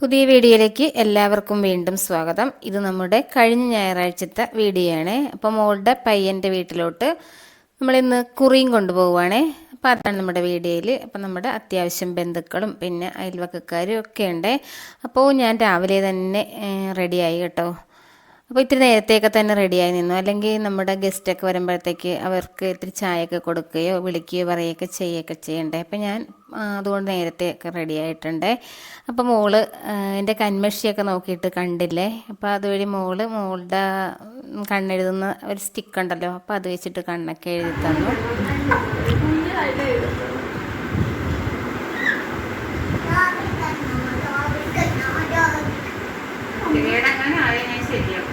പുതിയ വീഡിയോയിലേക്ക് എല്ലാവർക്കും വീണ്ടും സ്വാഗതം. ഇത് നമ്മുടെ കഴിഞ്ഞ ഞായറാഴ്ചത്തെ വീഡിയോ ആണ് അപ്പം മോളുടെ പയ്യന്റെ വീട്ടിലോട്ട് നമ്മളിന്ന് കുറിയും കൊണ്ടുപോവുകയാണേ. അപ്പോൾ അതാണ് നമ്മുടെ വീഡിയോയിൽ അപ്പം നമ്മുടെ അത്യാവശ്യം ബന്ധുക്കളും പിന്നെ അയൽവക്കക്കാരും ഒക്കെ ഉണ്ട്. അപ്പോൾ ഞാൻ രാവിലെ തന്നെ റെഡിയായി കേട്ടോ. അപ്പോൾ ഇത്തിരി നേരത്തെയൊക്കെ തന്നെ റെഡിയായി നിന്നു അല്ലെങ്കിൽ നമ്മുടെ ഗസ്റ്റൊക്കെ വരുമ്പോഴത്തേക്ക് അവർക്ക് ഇത്തിരി ചായയൊക്കെ കൊടുക്കുകയോ വിളിക്കുകയോ പറയുകയൊക്കെ ചെയ്യുകയൊക്കെ ചെയ്യണ്ടേ അപ്പോൾ ഞാൻ അതുകൊണ്ട് നേരത്തെയൊക്കെ റെഡി ആയിട്ടുണ്ട് അപ്പോൾ മോൾ എന്റെ കന്മഷിയൊക്കെ നോക്കിയിട്ട് കണ്ടില്ലേ അപ്പോൾ അതുവഴി മോൾ മോളുടെ കണ്ണെഴുതുന്ന ഒരു സ്റ്റിക്ക് ഉണ്ടല്ലോ അപ്പോൾ അത് വെച്ചിട്ട് കണ്ണൊക്കെ എഴുതി തന്നു ശരിയാവും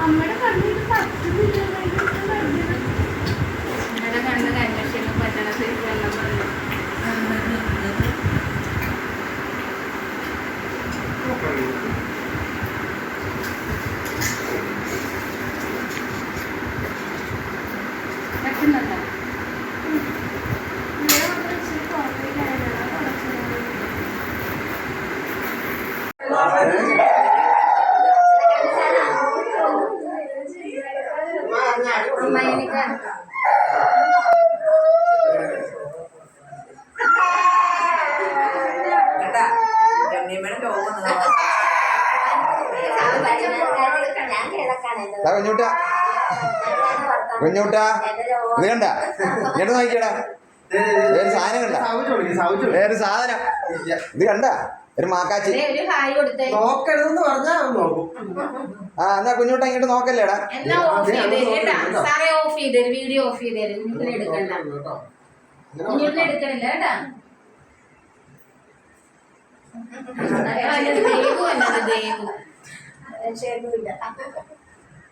അമ്മയുടെ കണ്ണിൽ പറ്റുന്നില്ല കുഞ്ഞൂട്ടാ കുഞ്ഞൂട്ടാ ഇത് കണ്ട ഇങ്ങോട്ട് നോക്കിയടാ വേറെ സാധനം കണ്ട വേറെ സാധനം ഇത് കണ്ട ഒരു മാക്കാച്ചി ഒരു ഹായ് കൊടുത്തേ നോക്കരുതെന്ന് പറഞ്ഞാ നോക്കും ആ എന്നാ കുഞ്ഞൂട്ടാ ഇങ്ങോട്ട് നോക്കല്ലേടാ ഓഫ് ചെയ്തേര് വീഡിയോ ഓഫ് കുഞ്ഞിനെ എടുക്കണ്ട എടുക്കണില്ല കേട്ടാ ദേവു അല്ലത് ദേവു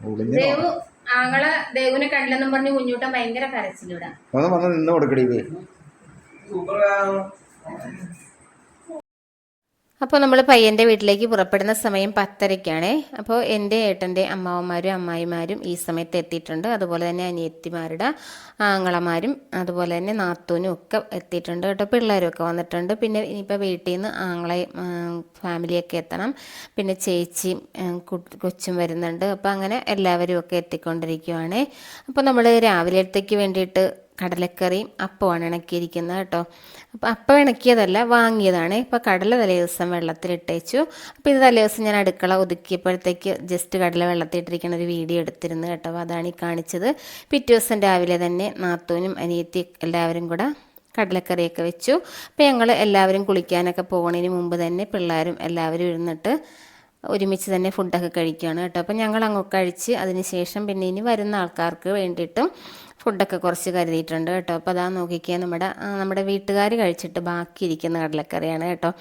ദേവു ആങ്ങളെ ദേവുനെ കണ്ടില്ലെന്നും പറഞ്ഞ് കുഞ്ഞൂട്ടൻ ഭയങ്കര കരച്ചിലൂടെ ഒന്ന് വന്ന് നിന്ന് കൊടുക്കടി ഇത്. സൂപ്പർ അപ്പോൾ നമ്മൾ പയ്യന്റെ വീട്ടിലേക്ക് പുറപ്പെടുന്ന സമയം പത്തരയ്ക്കാണേ. അപ്പോൾ എന്റെ ഏട്ടന്റെ അമ്മാവന്മാരും അമ്മായിമാരും ഈ സമയത്ത് എത്തിയിട്ടുണ്ട്. അതുപോലെ തന്നെ അനിയത്തിമാരുടെ ആങ്ങളമാരും അതുപോലെ തന്നെ നാത്തൂനും ഒക്കെ എത്തിയിട്ടുണ്ട് കേട്ടോ. പിള്ളേരും ഒക്കെ വന്നിട്ടുണ്ട്. പിന്നെ ഇനിയിപ്പോൾ വീട്ടിൽ നിന്ന് ആങ്ങളെ ഫാമിലിയൊക്കെ എത്തണം. പിന്നെ ചേച്ചിയും കൊച്ചും വരുന്നുണ്ട്. അപ്പോൾ അങ്ങനെ എല്ലാവരും ഒക്കെ എത്തിക്കൊണ്ടിരിക്കുവാണേ. അപ്പോൾ നമ്മൾ രാവിലത്തേക്ക് വേണ്ടിയിട്ട് കടലക്കറിയും അപ്പമാണ് ഇണക്കിയിരിക്കുന്നത് കേട്ടോ. അപ്പോൾ അപ്പം ഇണക്കിയതല്ല വാങ്ങിയതാണ്. ഇപ്പോൾ കടല തലേ ദിവസം വെള്ളത്തിലിട്ടേച്ചു. അപ്പോൾ ഇത് തലേ ദിവസം ഞാൻ അടുക്കള ഒതുക്കിയപ്പോഴത്തേക്ക് ജസ്റ്റ് കടല വെള്ളത്തിലിട്ടിരിക്കുന്ന ഒരു വീഡിയോ എടുത്തിരുന്നു കേട്ടോ. അതാണ് ഈ കാണിച്ചത്. പിറ്റേ ദിവസം രാവിലെ തന്നെ നാത്തൂനും അനിയത്തി എല്ലാവരും കൂടെ കടലക്കറിയൊക്കെ വെച്ചു. അപ്പോൾ ഞങ്ങൾ എല്ലാവരും കുളിക്കാനൊക്കെ പോകുന്നതിന് മുമ്പ് തന്നെ പിള്ളേരും എല്ലാവരും ഇരുന്നിട്ട് ഒരുമിച്ച് തന്നെ ഫുഡൊക്കെ കഴിക്കുകയാണ് കേട്ടോ. അപ്പോൾ ഞങ്ങൾ അങ്ങോട്ട് കഴിച്ച് അതിന് ശേഷം പിന്നെ ഇനി വരുന്ന ആൾക്കാർക്ക് വേണ്ടിയിട്ടും ഫുഡൊക്കെ കുറച്ച് കരുതിയിട്ടുണ്ട് കേട്ടോ. അപ്പോൾ അതാ നോക്കിക്കുക നമ്മുടെ നമ്മുടെ വീട്ടുകാർ കഴിച്ചിട്ട് ബാക്കിയിരിക്കുന്ന കടലക്കറിയാണ് കേട്ടോ.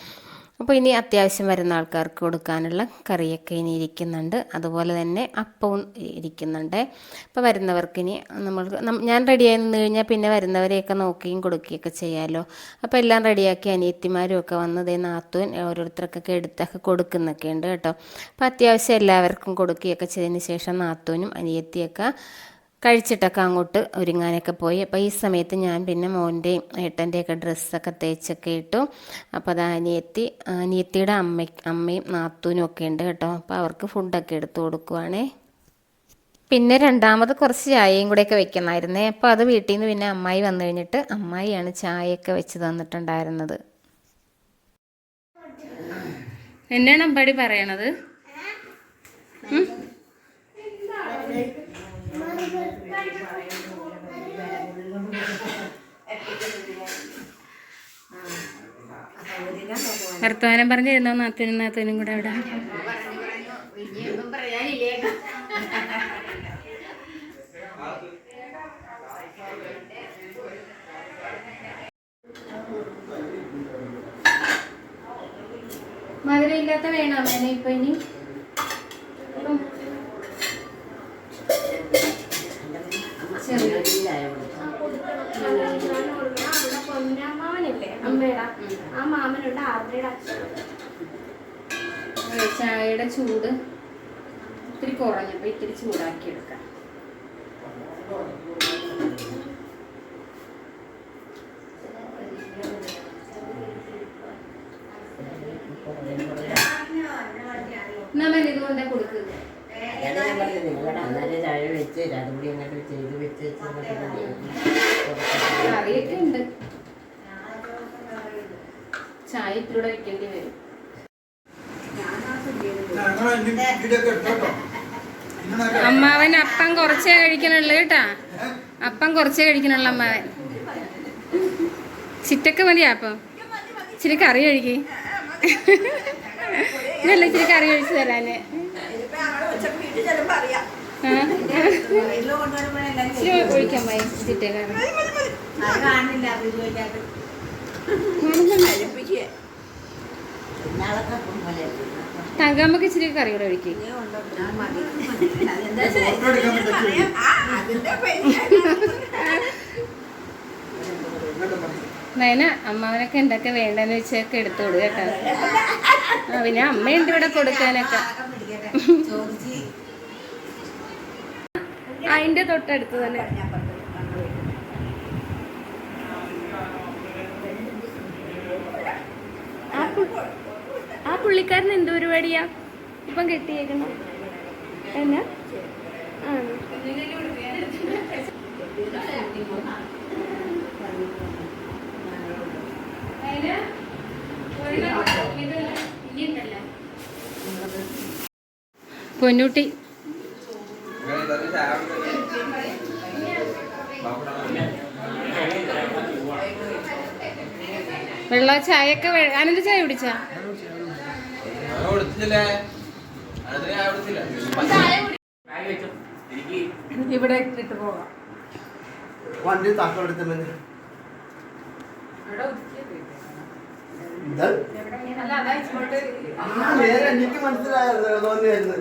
അപ്പോൾ ഇനി അത്യാവശ്യം വരുന്ന ആൾക്കാർക്ക് കൊടുക്കാനുള്ള കറിയൊക്കെ ഇനി ഇരിക്കുന്നുണ്ട്. അതുപോലെ തന്നെ അപ്പവും ഇരിക്കുന്നുണ്ട്. അപ്പോൾ വരുന്നവർക്ക് ഇനി നമ്മൾക്ക് ഞാൻ റെഡിയായി നിന്ന് കഴിഞ്ഞാൽ പിന്നെ വരുന്നവരെയൊക്കെ നോക്കുകയും കൊടുക്കുകയൊക്കെ ചെയ്യാമല്ലോ അപ്പോൾ എല്ലാം റെഡിയാക്കി അനിയത്തിമാരും ഒക്കെ വന്നത് നാത്തൂൻ ഓരോരുത്തർക്കൊക്കെ എടുത്തൊക്കെ കൊടുക്കുന്നൊക്കെ ഉണ്ട് കേട്ടോ. അപ്പോൾ അത്യാവശ്യം എല്ലാവർക്കും കൊടുക്കുകയൊക്കെ ചെയ്തതിന് ശേഷം നാത്തൂനും അനിയത്തിയൊക്കെ കഴിച്ചിട്ടൊക്കെ അങ്ങോട്ട് ഒരുങ്ങാനൊക്കെ പോയി. അപ്പോൾ ഈ സമയത്ത് ഞാൻ പിന്നെ മോന്റെയും ഏട്ടന്റെയൊക്കെ ഡ്രസ്സൊക്കെ തേച്ചൊക്കെ ഇട്ടു. അപ്പോൾ അത് അനിയത്തി അനിയത്തിയുടെ അമ്മ അമ്മയും നാത്തൂനും ഒക്കെ ഉണ്ട് കേട്ടോ. അപ്പോൾ അവർക്ക് ഫുഡൊക്കെ എടുത്തു കൊടുക്കുവാണേ. പിന്നെ രണ്ടാമത് കുറച്ച് ചായയും കൂടെയൊക്കെ വെക്കണമായിരുന്നേ അപ്പോൾ അത് വീട്ടിൽ നിന്ന് പിന്നെ അമ്മായി വന്നു കഴിഞ്ഞിട്ട് അമ്മായിയാണ് ചായയൊക്കെ വെച്ച് തന്നിട്ടുണ്ടായിരുന്നത്. എന്നാണ് അമ്പാടി പറയണത്? വർത്തമാനം പറഞ്ഞിരുന്നോ നാത്തനും നാത്തനും കൂടെ അവിടെ? മധുരയില്ലാത്ത വേണോ മേനെ ഇപ്പൊ ഇനി? അവിടെ ആ ചായയുടെ ചൂട് ഇത്തിരി കുറഞ്ഞപ്പോൾ ഇത്തിരി ചൂടാക്കി എടുക്കാം അന്നേരം ചായ വെച്ച് തരാം അതുകൂടി അങ്ങോട്ട് ചെയ്ത് വെച്ച് വെച്ച് അങ്ങോട്ട് കറിയൊക്കെ ഉണ്ട് ചായ ഇത്തിലൂടെ വെക്കേണ്ടി വരും. അമ്മാവൻ അപ്പം കുറച്ചേ കഴിക്കണുള്ളു കേട്ടാ. അപ്പം കുറച്ചേ കഴിക്കണുള്ളു അമ്മാവൻ. ചിറ്റക്ക് മതിയാ അപ്പം? ഇച്ചിരി കറി കഴിക്കേ. നല്ല ഇച്ചിരി കറി കഴിച്ചു തരാന്. ഒഴിക്കാൻ പോയി തങ്കമ്മക്ക് ഇച്ചിരി കറി കൂടെ ഒഴിക്കും. നയന അമ്മാവനൊക്കെ എന്തൊക്കെ വേണ്ടെന്ന് വെച്ചൊക്കെ എടുത്തോളൂ കേട്ടോ. പിന്നെ അമ്മയുണ്ട് ഇവിടെ കൊടുക്കാനൊക്കെ. അതിന്റെ തൊട്ടടുത്ത് തന്നെ. ആ പുള്ളിക്കാരൻ എന്ത് പരിപാടിയാ? ഇപ്പം കെട്ടിയേക്കണം? എന്നാ? പൊന്നൂട്ടി. വെള്ള ചായയൊക്കെ ഒക്കെ അനന്ത ചായ കുടിച്ചാ? ഇവിടെ ഇട്ടിട്ട് പോകാം വണ്ടി എനിക്ക് മനസ്സിലായത് തോന്നിയായിരുന്നു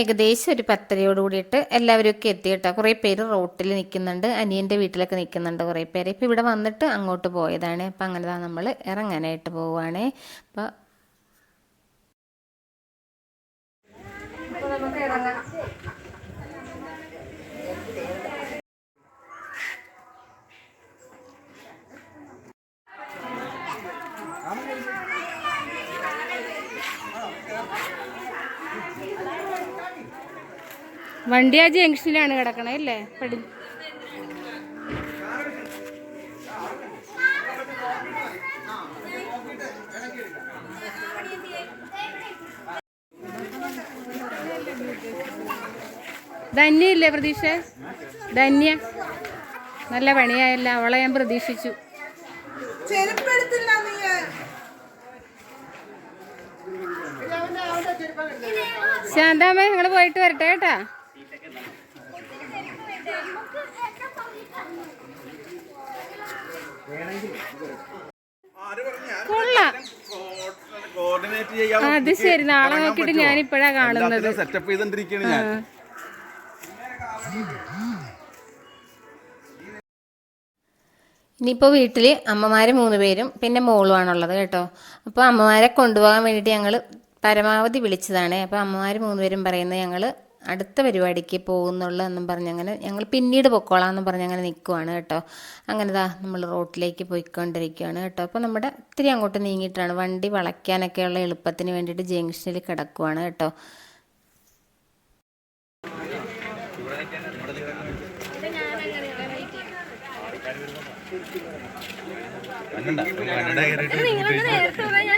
ഏകദേശം ഒരു പത്തരയോട് കൂടിയിട്ട് എല്ലാവരും ഒക്കെ എത്തി കേട്ടോ കുറേ പേര് റോട്ടിൽ നിൽക്കുന്നുണ്ട്. അനിയന്റെ വീട്ടിലൊക്കെ നിൽക്കുന്നുണ്ട് കുറേ പേര്. ഇപ്പം ഇവിടെ വന്നിട്ട് അങ്ങോട്ട് പോയതാണ്. അപ്പം അങ്ങനെ നമ്മൾ ഇറങ്ങാനായിട്ട് പോവുകയാണേ അപ്പോൾ നമുക്ക് ഇറങ്ങാം വണ്ടി ആ ജംഗ്ഷനിലാണ് കിടക്കണേ അല്ലേ? പടി. ധന്യ ഇല്ലേ പ്രതീക്ഷ? ധന്യ. നല്ല പണിയായല്ല അവളെ ഞാൻ പ്രതീക്ഷിച്ചു. ശാന്താമ്മ ഞങ്ങൾ പോയിട്ട് വരട്ടെ കേട്ടാ? അത് ശരി. നാളെ നോക്കിട്ട് ഞാൻ ഇപ്പഴാ കാണുന്നത്. സെറ്റപ്പ് ചെയ്തോണ്ടിരിക്കുകയാണ് ഞാൻ. ഇനിയിപ്പോൾ വീട്ടിൽ അമ്മമാർ മൂന്ന് പേരും പിന്നെ മോളുമാണുള്ളത് കേട്ടോ. അപ്പോൾ അമ്മമാരെ കൊണ്ടുപോകാൻ വേണ്ടിയിട്ട് ഞങ്ങൾ പരമാവധി വിളിച്ചതാണ്. അപ്പോൾ അമ്മമാർ മൂന്ന് പേരും പറയുന്നത് ഞങ്ങൾ അടുത്ത പരിപാടിക്ക് പോകുന്നുള്ളൂ എന്നും പറഞ്ഞങ്ങനെ ഞങ്ങൾ പിന്നീട് പൊക്കോളാം എന്നും പറഞ്ഞ് അങ്ങനെ നിൽക്കുവാണ് കേട്ടോ അങ്ങനെ ദാ നമ്മൾ റോട്ടിലേക്ക് പോയിക്കൊണ്ടിരിക്കുകയാണ് കേട്ടോ അപ്പോൾ നമ്മുടെ ഇത്തിരി അങ്ങോട്ട് നീങ്ങിയിട്ടാണ് വണ്ടി വളയ്ക്കാനൊക്കെയുള്ള എളുപ്പത്തിന് വേണ്ടിയിട്ട് ജംഗ്ഷനിൽ കിടക്കുവാണ് കേട്ടോ ഫുഡ് കഴിച്ചിട്ട്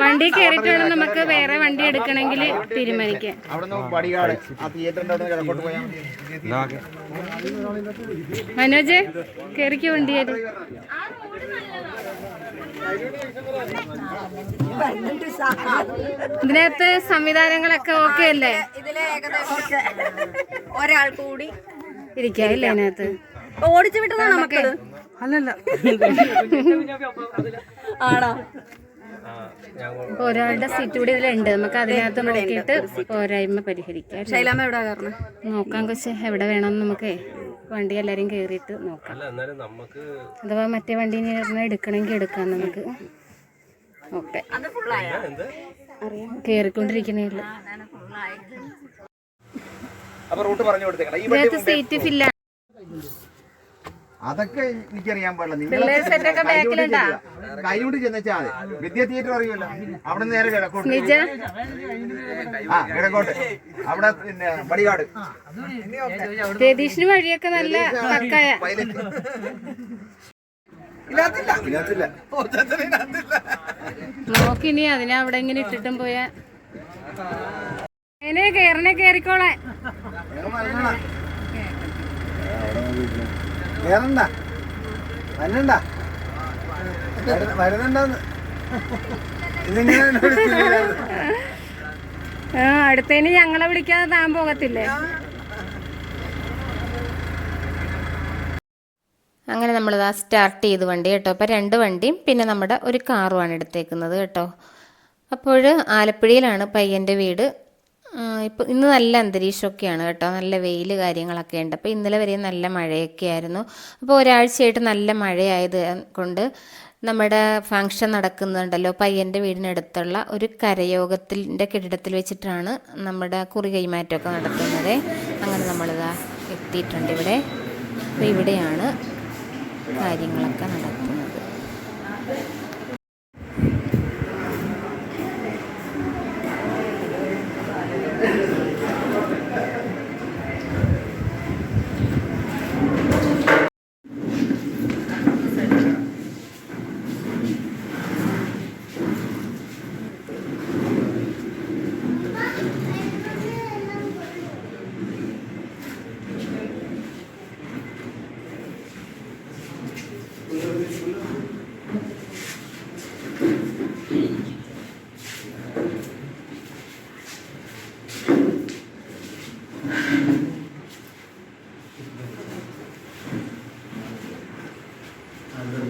വണ്ടി കയറിയിട്ട് വേണം നമുക്ക് വേറെ വണ്ടി എടുക്കണമെങ്കിൽ തീരുമാനിക്കാം. മനോജ് കയറിക്ക് വണ്ടിയാൽ ഇതിനകത്ത് സംവിധാനങ്ങളൊക്കെ ഓക്കെ അല്ലേ? ഇതിലെ ഏകദേശം ഒരാൾ കൂടി ഇരിക്കാം അതിനകത്ത് ഓടിച്ചു വിട്ടതാണ് നമുക്ക് അല്ലല്ല. ആണോ? ഒരാളുടെ സീറ്റ് കൂടി ഇതിലുണ്ട്. നമുക്ക് അതിനകത്ത് നോക്കിയിട്ട് പോരായ്മ പരിഹരിക്കാം? ശൈലാമ്മ എവിടെ കാരണം നോക്കാം കൊച്ചെ എവിടെ വേണം നമുക്ക്? വണ്ടി എല്ലാരും കേറിയിട്ട് നോക്കാം. അഥവാ മറ്റേ വണ്ടി എടുക്കണമെങ്കിൽ എടുക്കാം നമുക്ക്. ഓക്കെ. വണ്ടി സീറ്റ് ഫില്ല അതൊക്കെ എനിക്കറിയാൻ പാടില്ല. നിങ്ങൾ പിള്ളേർ സെറ്റൊക്കെ ബാക്കിലുണ്ടാ കൈകൊണ്ട് മതി. വിദ്യ തിയേറ്റർ അറിയുമല്ലോ അവിടെ നേരെ കിഴക്കോട്ട് നിജ ആ കിഴക്കോട്ട് അവിടെ പിന്നെ പടികാട് രതീഷിന് വഴിയൊക്കെ നല്ല നോക്കിനി അതിനെ അവിടെ ഇങ്ങനെ ഇട്ടിട്ടും പോയാ. കേറണേ കേറിക്കോളെ കേറണ്ട വരണ്ട വരുന്നുണ്ടെന്ന്. ആ അടുത്തതിന് ഞങ്ങളെ വിളിക്കാതെ താൻ പോകത്തില്ലേ? അങ്ങനെ നമ്മളിതാ സ്റ്റാർട്ട് ചെയ്ത് വണ്ടി കേട്ടോ. അപ്പോൾ രണ്ട് വണ്ടിയും പിന്നെ നമ്മുടെ ഒരു കാറുമാണ് എടുത്തേക്കുന്നത് കേട്ടോ. അപ്പോൾ ആലപ്പുഴയിലാണ് പയ്യന്റെ വീട്. ഇപ്പോൾ ഇന്ന് നല്ല അന്തരീക്ഷമൊക്കെയാണ് കേട്ടോ. നല്ല വെയിൽ കാര്യങ്ങളൊക്കെ ഉണ്ട്. അപ്പോൾ ഇന്നലെ വരെ നല്ല മഴയൊക്കെ ആയിരുന്നു. അപ്പോൾ ഒരാഴ്ചയായിട്ട് നല്ല മഴയായത് കൊണ്ട് നമ്മുടെ ഫങ്ഷൻ നടക്കുന്നുണ്ടല്ലോ. പയ്യന്റെ വീടിനടുത്തുള്ള ഒരു കരയോഗത്തിന്റെ കെട്ടിടത്തിൽ വെച്ചിട്ടാണ് നമ്മുടെ കുറി കൈമാറ്റമൊക്കെ നടത്തുന്നത്. അങ്ങനെ നമ്മളിതാ എത്തിയിട്ടുണ്ട് ഇവിടെ. അപ്പോൾ ഇവിടെയാണ് കാര്യങ്ങളൊക്കെ നടക്കുന്നത്. అందరూ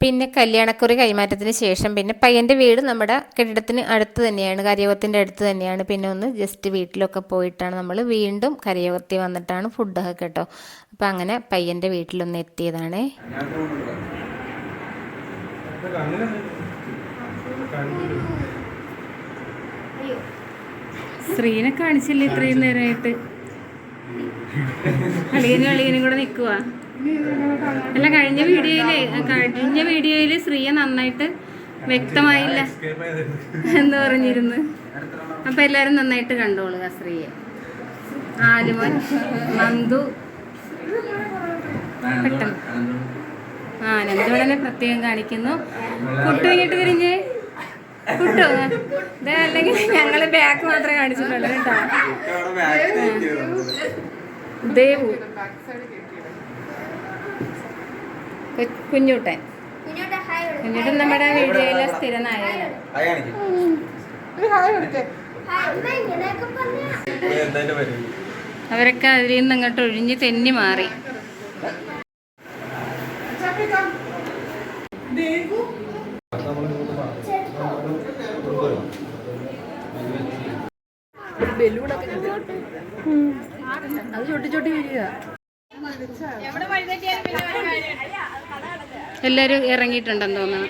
പിന്നെ കല്യാണക്കുറി കൈമാറ്റത്തിന് ശേഷം പിന്നെ പയ്യന്റെ വീട് നമ്മുടെ കെട്ടിടത്തിന് അടുത്ത് തന്നെയാണ് കരയോഗത്തിന്റെ അടുത്ത് തന്നെയാണ്. പിന്നെ ഒന്ന് ജസ്റ്റ് വീട്ടിലൊക്കെ പോയിട്ടാണ് നമ്മൾ വീണ്ടും കരയോഗത്തിൽ വന്നിട്ടാണ് ഫുഡൊക്കെ കേട്ടോ. അപ്പം അങ്ങനെ പയ്യന്റെ വീട്ടിലൊന്ന് എത്തിയതാണേ. ശ്രീനെ കാണിച്ചില്ലേ ഇത്രയും നേരമായിട്ട് അളിയനും അളിയനും കൂടെ നിൽക്കുക അല്ല കഴിഞ്ഞ വീഡിയോയിൽ കഴിഞ്ഞ വീഡിയോയിൽ ശ്രീയെ നന്നായിട്ട് വ്യക്തമായില്ല എന്ന് പറഞ്ഞിരുന്നു. അപ്പൊ എല്ലാരും നന്നായിട്ട് കണ്ടോളുക ശ്രീയെ. ആലുമൻ നന്ദു. പെട്ടെന്ന്. ആ നന്ദുവിനെ പ്രത്യേകം കാണിക്കുന്നു. കുട്ടു ഇങ്ങോട്ട് തിരിഞ്ഞ് കുട്ടു ഇതേ അല്ലെങ്കിൽ ഞങ്ങൾ ബാക്ക് മാത്രമേ കാണിച്ചിട്ടുള്ളൂ കേട്ടോ. ദേവു കുഞ്ഞൂട്ടൻ. കുഞ്ഞുട്ടൻ നമ്മുടെ വീഡിയോയിലെ സ്ഥിര അവരൊക്കെ അതിൽ നിന്ന് അങ്ങോട്ട് ഒഴിഞ്ഞ് തെന്നി മാറി. അത് ചൊട്ടി ചൊട്ടി വരിക. എല്ലാവരും ഇറങ്ങിയിട്ടുണ്ടെന്ന് തോന്നുന്നു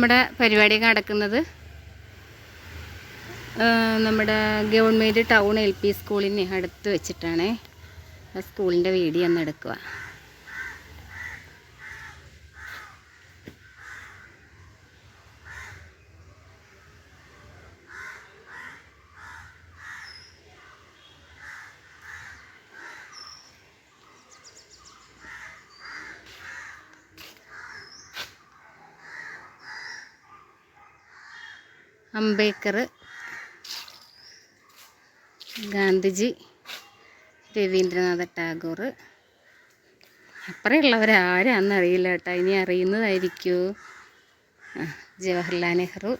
നമ്മുടെ പരിപാടിയൊക്കെ നടക്കുന്നത്. നമ്മുടെ ഗവൺമെന്റ് ടൗൺ എൽ പി സ്കൂളിന് അടുത്ത് വെച്ചിട്ടാണ്. ആ സ്കൂളിന്റെ വീഡിയോ ഒന്ന് എടുക്കുക അംബേദ്കർ ഗാന്ധിജി രവീന്ദ്രനാഥ ടാഗോർ. അപ്പുറമുള്ളവരാരാന്ന് അറിയില്ല കേട്ടോ. ഇനി അറിയുന്നതായിരിക്കൂ. ജവഹർലാൽ നെഹ്റു.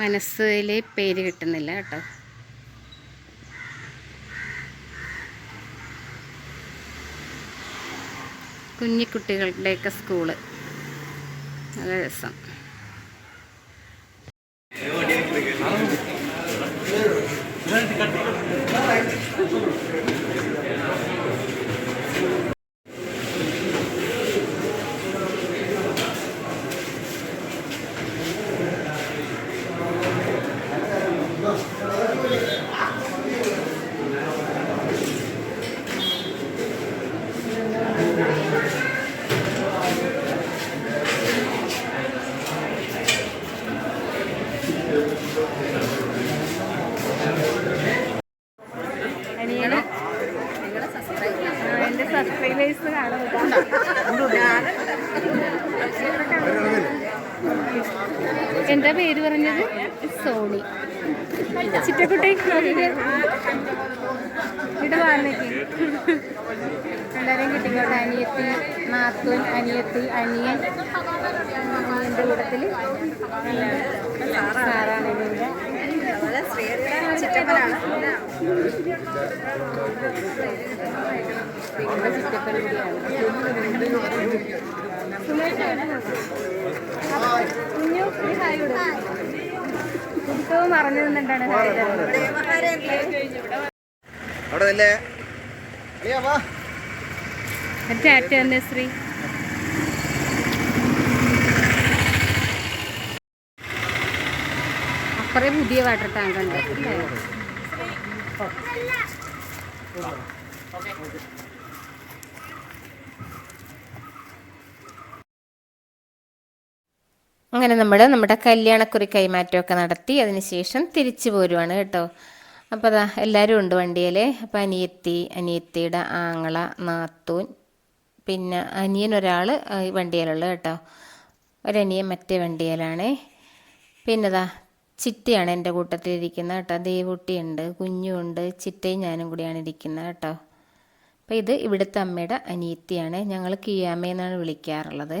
മനസ്സിലെ പേര് കിട്ടുന്നില്ല കേട്ടോ. കുഞ്ഞിക്കുട്ടികളുടെയൊക്കെ സ്കൂൾ. നല്ല രസം എന്റെ സബ്സ്ക്രൈബേഴ്സ് എന്താ പേര് പറഞ്ഞത് സോണി ചിറ്റക്കുട്ടി ഇവിടെ വാർന്നേക്ക് എല്ലാവരെയും കിട്ടിക്കോട്ടെ അനിയത്തി നാത്തൂൻ അനിയത്തി അനിയൻ എന്റെ കൂട്ടത്തിൽ സാറാണ് ഇതിന്റെ ചിറ്റപ്പനാണ് ചിറ്റപ്പൻ കൂടിയാണ് കുഞ്ഞു ഹായ് കൊടുക്കും. കുടിക്കവും മറന്നു നിന്നിട്ടാണ് ടാറ്റ തന്നെ ശ്രീ. അപ്പറേ പുതിയ വാട്ടർ ടാങ്ക് ഉണ്ട്. അങ്ങനെ നമ്മൾ നമ്മുടെ കല്യാണക്കുറി കൈമാറ്റമൊക്കെ നടത്തി അതിനുശേഷം തിരിച്ചു പോരുവാണ് കേട്ടോ. അപ്പോൾ അതാ എല്ലാവരും ഉണ്ട് വണ്ടിയിൽ അപ്പോൾ അനിയത്തി അനിയത്തിയുടെ ആങ്ങള നാത്തൂൻ പിന്നെ അനിയൻ ഒരാൾ വണ്ടിയിലുള്ള കേട്ടോ. ഒരനിയൻ മറ്റേ വണ്ടിയിലാണേ. പിന്നെ ദാ ചിറ്റയാണ് എന്റെ കൂട്ടത്തിലിരിക്കുന്നത് കേട്ടോ. ദേവുട്ടിയുണ്ട് കുഞ്ഞുണ്ട് ചിറ്റയും ഞാനും കൂടിയാണ് ഇരിക്കുന്നത് കേട്ടോ. അപ്പോൾ ഇത് ഇവിടുത്തെ അമ്മയുടെ അനിയത്തിയാണ്. ഞങ്ങൾ കിയാമ്മയെന്നാണ് വിളിക്കാറുള്ളത്.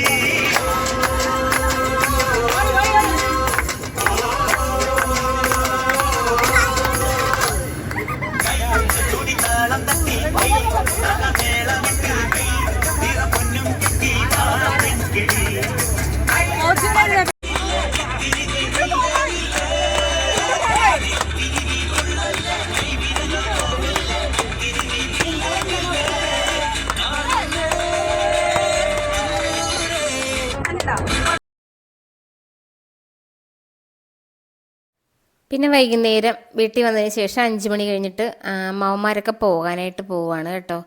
പിന്നെ വൈകുന്നേരം വീട്ടിൽ വന്നതിന് ശേഷം അഞ്ച് മണി കഴിഞ്ഞിട്ട് അമ്മാവന്മാരൊക്കെ പോകാനായിട്ട് പോവാണ് കേട്ടോ.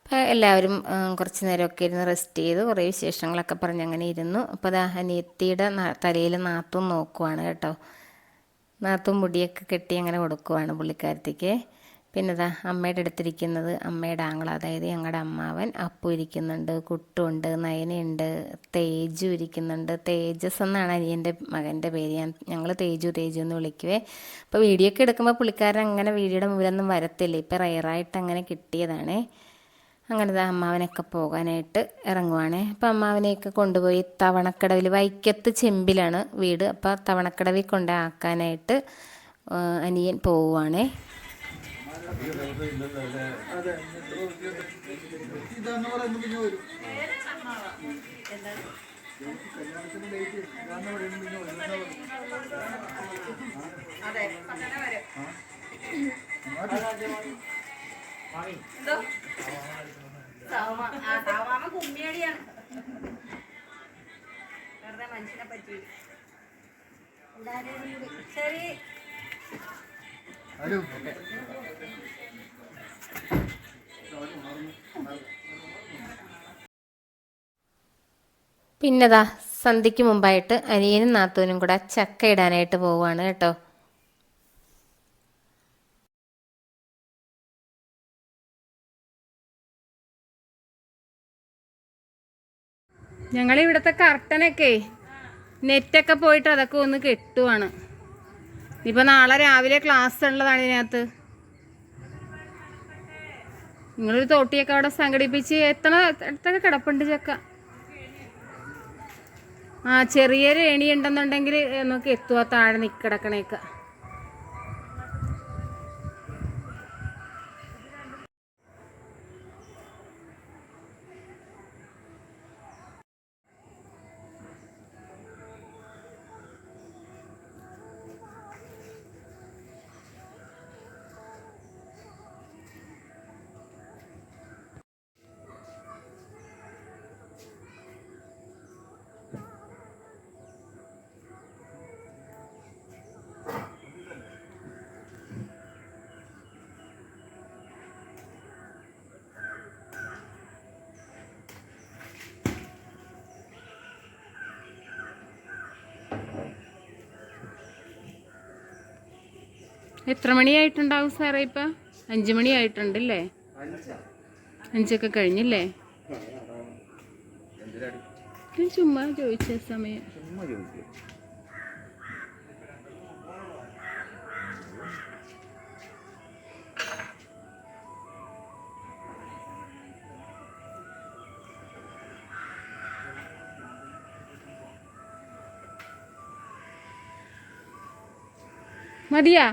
അപ്പോൾ എല്ലാവരും കുറച്ച് നേരമൊക്കെ ഇരുന്ന് റെസ്റ്റ് ചെയ്ത്. കുറേ വിശേഷങ്ങളൊക്കെ പറഞ്ഞ് അങ്ങനെ ഇരുന്നു. അപ്പോൾ അത് അനിയത്തിയുടെ തലയിൽ നാത്തും നോക്കുവാണ് കേട്ടോ. നാത്തും മുടിയൊക്കെ കെട്ടി അങ്ങനെ കൊടുക്കുവാണ് പുള്ളിക്കാരത്തേക്ക്. പിന്നെ ഇതാ അമ്മയുടെ അടുത്തിരിക്കുന്നത് അമ്മയുടെ ആങ്ങൾ അതായത് ഞങ്ങളുടെ അമ്മാവൻ അപ്പു ഇരിക്കുന്നുണ്ട് കുട്ടുണ്ട് നയനയുണ്ട് തേജു ഇരിക്കുന്നുണ്ട്. തേജസ് എന്നാണ് അനിയന്റെ മകന്റെ പേര്. ഞാൻ ഞങ്ങൾ തേജു തേജു എന്ന് വിളിക്കുവേ. അപ്പോൾ വീഡിയോ ഒക്കെ എടുക്കുമ്പോൾ പുള്ളിക്കാരൻ അങ്ങനെ വീഡിയോയുടെ മുമ്പിലൊന്നും വരത്തില്ല. ഇപ്പോൾ റയറായിട്ട് അങ്ങനെ കിട്ടിയതാണ്. അങ്ങനെ അമ്മാവനൊക്കെ പോകാനായിട്ട് ഇറങ്ങുവാണേ. അപ്പം അമ്മാവനെയൊക്കെ കൊണ്ടുപോയി തവണക്കടവിൽ വൈക്കത്ത് ചെമ്പിലാണ് വീട്. അപ്പോൾ തവണക്കടവിൽ കൊണ്ട് ആക്കാനായിട്ട് ആ, അനിയൻ പോവുകയാണേ സാവാമ കുമ്മിയടിയാണ് വെറുതെ മനുഷ്യനെ പറ്റി ഹലോ കൂടി. പിന്നെതാ സന്ധ്യയ്ക്ക് മുമ്പായിട്ട് അനിയനും നാത്തൂനും കൂടെ ചക്ക ഇടാനായിട്ട് പോവുകയാണ് കേട്ടോ. ഞങ്ങൾ ഇവിടുത്തെ കർട്ടനൊക്കെ നെറ്റൊക്കെ പോയിട്ട് അതൊക്കെ ഒന്ന് കെട്ടുവാണ്. ഇപ്പൊ നാളെ രാവിലെ ക്ലാസ് ഉള്ളതാണ് ഇതിനകത്ത്. നിങ്ങളൊരു തോട്ടിയൊക്കെ അവിടെ സംഘടിപ്പിച്ച് എത്ര അടുത്തൊക്കെ കിടപ്പുണ്ട് ചക്ക? ആ ചെറിയൊരു ഏണി ഉണ്ടെന്നുണ്ടെങ്കിൽ നമുക്ക് എത്തുക താഴെ നിക്കിടക്കണേക്ക എത്ര മണിയായിട്ടുണ്ടാവും സാറേ ഇപ്പം? അഞ്ച് മണിയായിട്ടുണ്ടല്ലേ? അഞ്ചൊക്കെ കഴിഞ്ഞില്ലേ? ചുമ്മാ ചോദിച്ച സമയം. മതിയാ?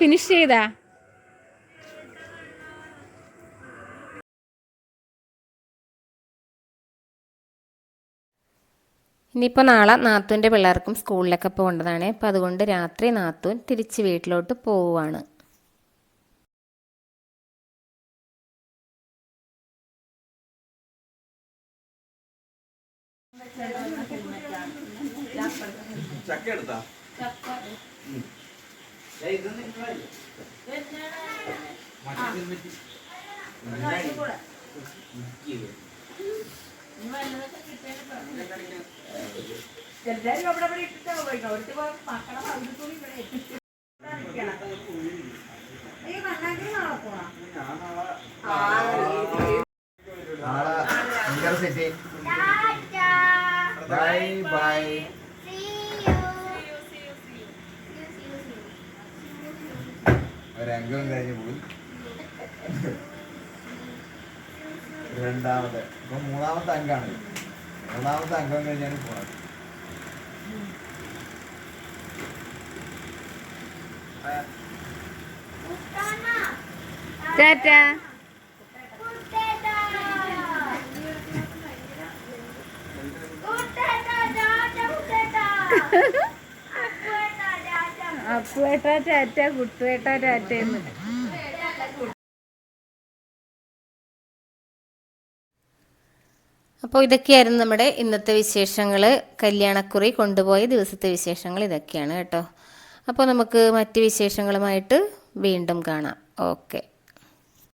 ഫിനിഷ് ചെയ്താ? ഇനിയിപ്പോൾ നാളെ നാത്തൂന്റെ പിള്ളേർക്കും സ്കൂളിലൊക്കെ പോകേണ്ടതാണ്. അപ്പം അതുകൊണ്ട് രാത്രി നാത്തുൻ തിരിച്ച് വീട്ടിലോട്ട് പോവുകയാണ് ചക്ക എടുത്താ? നാളെ ഭയങ്കര സെറ്റ് ബൈ ബൈ ഒരംഗം കഴിഞ്ഞ് പോയി. രണ്ടാമത്തെ ഇപ്പൊ മൂന്നാമത്തെ അംഗമാണ്. മൂന്നാമത്തെ അംഗം കഴിഞ്ഞാണ് പോണത്. ടാറ്റാ. അപ്പുവേട്ടാ ടാറ്റ കുട്ടുവേട്ടാ ടാറ്റയെന്ന് അപ്പോൾ ഇതൊക്കെയായിരുന്നു നമ്മുടെ ഇന്നത്തെ വിശേഷങ്ങൾ കല്യാണക്കുറി കൊണ്ടുപോയ ദിവസത്തെ വിശേഷങ്ങൾ ഇതൊക്കെയാണ് കേട്ടോ. അപ്പോൾ നമുക്ക് മറ്റ് വിശേഷങ്ങളുമായിട്ട് വീണ്ടും കാണാം. ഓക്കെ.